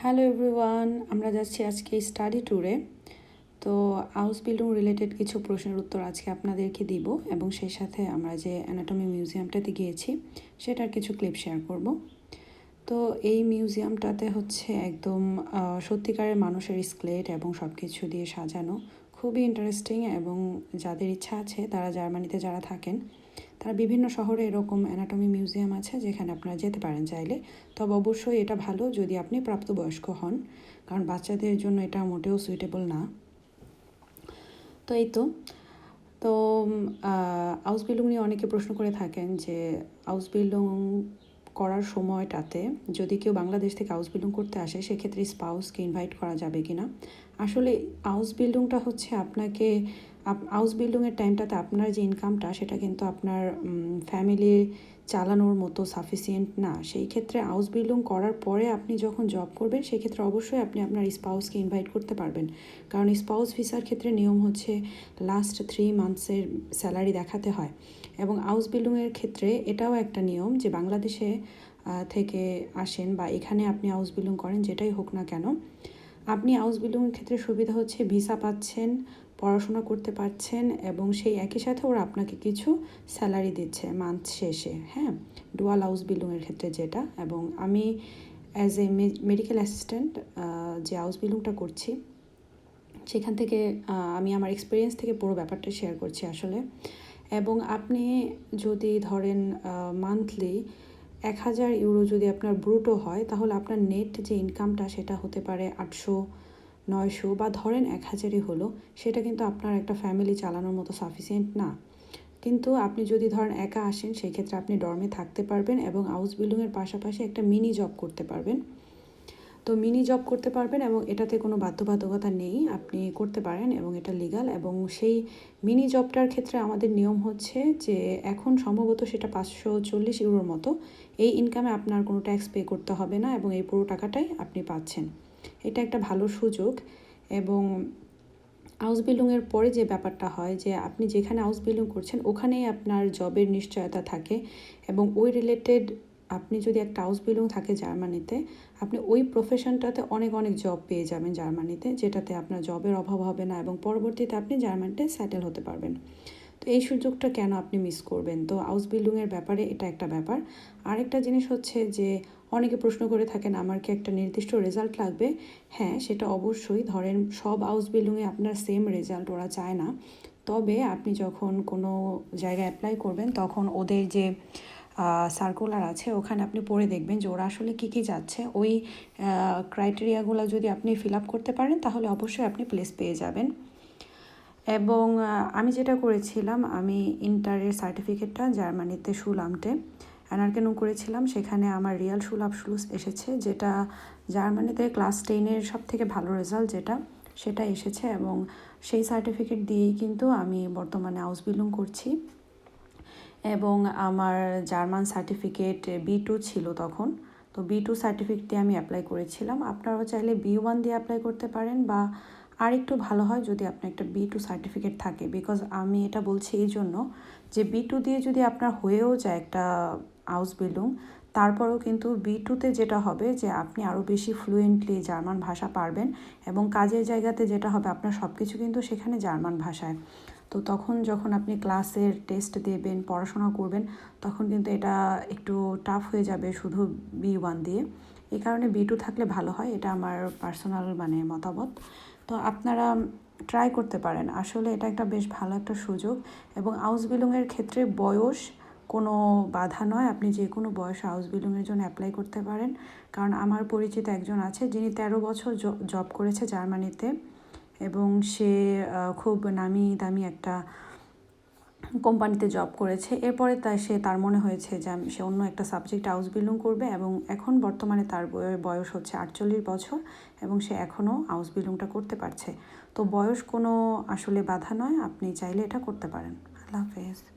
Hello everyone, আমরা যাচ্ছি আজকে স্টাডি ট্যুরে। তো হাউস বিল্ডিং রিলেটেড কিছু প্রশ্নের উত্তর আজকে আপনাদেরকে দিব এবং সেই সাথে আমরা যে অ্যানাটমি মিউজিয়ামটাতে গিয়েছি, সেটার কিছু ক্লিপ শেয়ার করব। তো এই মিউজিয়ামটাতে হচ্ছে একদম সত্যিকারের মানুষের স্কেলেট এবং সব কিছু দিয়ে সাজানো। খুবই ইন্টারেস্টিং এবং যাদের ইচ্ছা আছে তারা জার্মানিতে যারা থাকেন তারা বিভিন্ন শহরে এরকম অ্যানাটমি মিউজিয়াম আছে, যেখানে আপনারা যেতে পারেন চাইলে। তবে অবশ্যই এটা ভালো যদি আপনি প্রাপ্তবয়স্ক হন, কারণ বাচ্চাদের জন্য এটা মোটেও সুইটেবল না। তো এই তো। তো হাউস বিল্ডিং নিয়ে অনেকে প্রশ্ন করে থাকেন যে হাউস বিল্ডিং করার সময়টাতে যদি কেউ বাংলাদেশ থেকে হাউস বিল্ডিং করতে আসে, সেক্ষেত্রে স্পাউসকে ইনভাইট করা যাবে কি না আসলে হাউস বিল্ডিংটা হচ্ছে আপনাকে হাউস বিল্ডিংয়ের টাইমটাতে আপনার যে ইনকামটা সেটা কিন্তু আপনার ফ্যামিলি চালানোর মতো সাফিসিয়েন্ট না। সেই ক্ষেত্রে হাউস বিল্ডিং করার পরে আপনি যখন জব করবেন সেক্ষেত্রে অবশ্যই আপনি আপনার স্পাউসকে ইনভাইট করতে পারবেন। কারণ স্পাউস ভিসার ক্ষেত্রে নিয়ম হচ্ছে লাস্ট থ্রি মান্থসের স্যালারি দেখাতে হয়। এবং হাউস বিল্ডিংয়ের ক্ষেত্রে এটাও একটা নিয়ম যে বাংলাদেশে থেকে আসেন বা এখানে আপনি হাউস বিল্ডিং করেন, যেটাই হোক না কেন। আপনি হাউস বিল্ডিংয়ের ক্ষেত্রে সুবিধা হচ্ছে ভিসা পাচ্ছেন পড়াশোনা করতে পারছেন এবং সেই একই সাথে ওরা আপনাকে কিছু স্যালারি দিচ্ছে মান্থ শেষে হ্যাঁ? ডুয়াল হাউস বিল্ডিংয়ের ক্ষেত্রে যেটা এবং আমি অ্যাজ এ মেডিকেল অ্যাসিস্ট্যান্ট যে হাউস বিল্ডিংটা করছি, সেখান থেকে আমি আমার এক্সপিরিয়েন্স থেকে পুরো ব্যাপারটা শেয়ার করছি আসলে। এবং আপনি যদি ধরেন মান্থলি এক হাজার ইউরো যদি আপনার ব্রুটো হয়, তাহলে আপনার নেট যে ইনকামটা সেটা হতে পারে আটশো নয়শো বা ধরেন এক হাজারই হলো, সেটা কিন্তু আপনার একটা ফ্যামিলি চালানোর মতো সাফিসিয়েন্ট না। কিন্তু আপনি যদি ধরেন একা আসেন সেই ক্ষেত্রে আপনি ডর্মে থাকতে পারবেন এবং হাউস বিল্ডিংয়ের পাশাপাশি একটা মিনি জব করতে পারবেন। তো মিনি জব করতে পারবেন এবং এটাতে কোনো বাধ্যবাধকতা নেই, আপনি করতে পারেন এবং এটা লিগাল এবং সেই মিনি জবটার ক্ষেত্রে আমাদের নিয়ম হচ্ছে যে এখন সম্ভবত সেটা পাঁচশো চল্লিশ ইউরোর মতো, এই ইনকামে আপনার কোনো ট্যাক্স পে করতে হবে না এবং এই পুরো টাকাটাই আপনি পাচ্ছেন। এটা একটা ভালো সুযোগ এবং হাউস বিল্ডিংয়ের পরে যে ব্যাপারটা হয় যে আপনি যেখানে হাউস বিল্ডিং করছেন, ওখানেই আপনার জবের নিশ্চয়তা থাকে এবং ওই রিলেটেড আপনি যদি একটা হাউস বিল্ডিং থাকে জার্মানিতে, আপনি ওই প্রফেশনটাতে অনেক অনেক জব পেয়ে যাবেন জার্মানিতে, যেটাতে আপনার জবের অভাব হবে না এবং পরবর্তীতে আপনি জার্মানিতে সেটেল হতে পারবেন। তো এই সুযোগটা কেন আপনি মিস করবেন? তো হাউস বিল্ডিংয়ের ব্যাপারে এটা একটা ব্যাপার। আরেকটা জিনিস হচ্ছে যে অনেকে প্রশ্ন করে থাকেন, আমার কি একটা নির্দিষ্ট রেজাল্ট লাগবে? হ্যাঁ সেটা অবশ্যই। ধরেন, সব হাউস বিল্ডিংয়ে আপনার সেম রেজাল্ট ওরা চায় না। তবে আপনি যখন কোনো জায়গায় অ্যাপ্লাই করবেন, তখন ওদের যে সার্কুলার আছে, ওখানে আপনি পড়ে দেখবেন যে ওরা আসলে কী কী যাচ্ছে। ওই ক্রাইটেরিয়াগুলো যদি আপনি ফিল আপ করতে পারেন, তাহলে অবশ্যই আপনি প্লেস পেয়ে যাবেন। এবং আমি যেটা করেছিলাম, আমি ইন্টারের সার্টিফিকেটটা জার্মানিতে শুলামটে অ্যানার্কেনু করেছিলাম, সেখানে আমার রিয়াল শুলাভ শুলুস এসেছে, যেটা জার্মানিতে ক্লাস টেনের সব থেকে ভালো রেজাল্ট যেটা, সেটা এসেছে এবং সেই সার্টিফিকেট দিয়েই কিন্তু আমি বর্তমানে হাউস বিল্ডিং করছি। এবং আমার জার্মান সার্টিফিকেট বি টু ছিল তখন, তো বি টু সার্টিফিকেট দিয়ে আমি অ্যাপ্লাই করেছিলাম। আপনারাও চাইলে বি ওয়ান দিয়ে অ্যাপ্লাই করতে পারেন বা আর একটু ভালো হয় যদি আপনার একটা বি টু সার্টিফিকেট থাকে বিকজ আমি এটা বলছি এই জন্য যে বি টু দিয়ে যদি আপনার হয়েও যায় একটা হাউস বিল্ডিং তারপরেও কিন্তু বি টুতে যেটা হবে যে আপনি আরও বেশি ফ্লুয়েন্টলি জার্মান ভাষা পারবেন এবং কাজের জায়গাতে যেটা হবে আপনার সব কিছু কিন্তু সেখানে জার্মান ভাষায়। তো তখন যখন আপনি ক্লাসের টেস্ট দেবেন, পড়াশোনা করবেন, তখন কিন্তু এটা একটু টাফ হয়ে যাবে শুধু বি ওয়ান দিয়ে। এই কারণে বি টু থাকলে ভালো হয়, এটা আমার পার্সোনাল মানে মতামত। তো আপনারা ট্রাই করতে পারেন। আসলে এটা একটা বেশ ভালো একটা সুযোগ এবং আউস বিল্ডিংয়ের ক্ষেত্রে বয়স কোনো বাধা নয়, আপনি যে কোনো বয়স হাউস বিল্ডিংয়ের জন্য অ্যাপ্লাই করতে পারেন। কারণ আমার পরিচিত একজন আছে, যিনি তেরো বছর জব করেছে জার্মানিতে এবং সে খুব নামি দামি একটা কোম্পানিতে জব করেছে। এরপরে তাই সে, তার মনে হয়েছে যে সে অন্য একটা সাবজেক্ট হাউস বিল্ডিং করবে এবং এখন বর্তমানে তার বয়- বয়স হচ্ছে আটচল্লিশ বছর এবং সে এখনও হাউস বিল্ডিংটা করতে পারছে। তো বয়স কোনো আসলে বাধা নয়, আপনি চাইলে এটা করতে পারেন। আল্লাহ হাফেজ।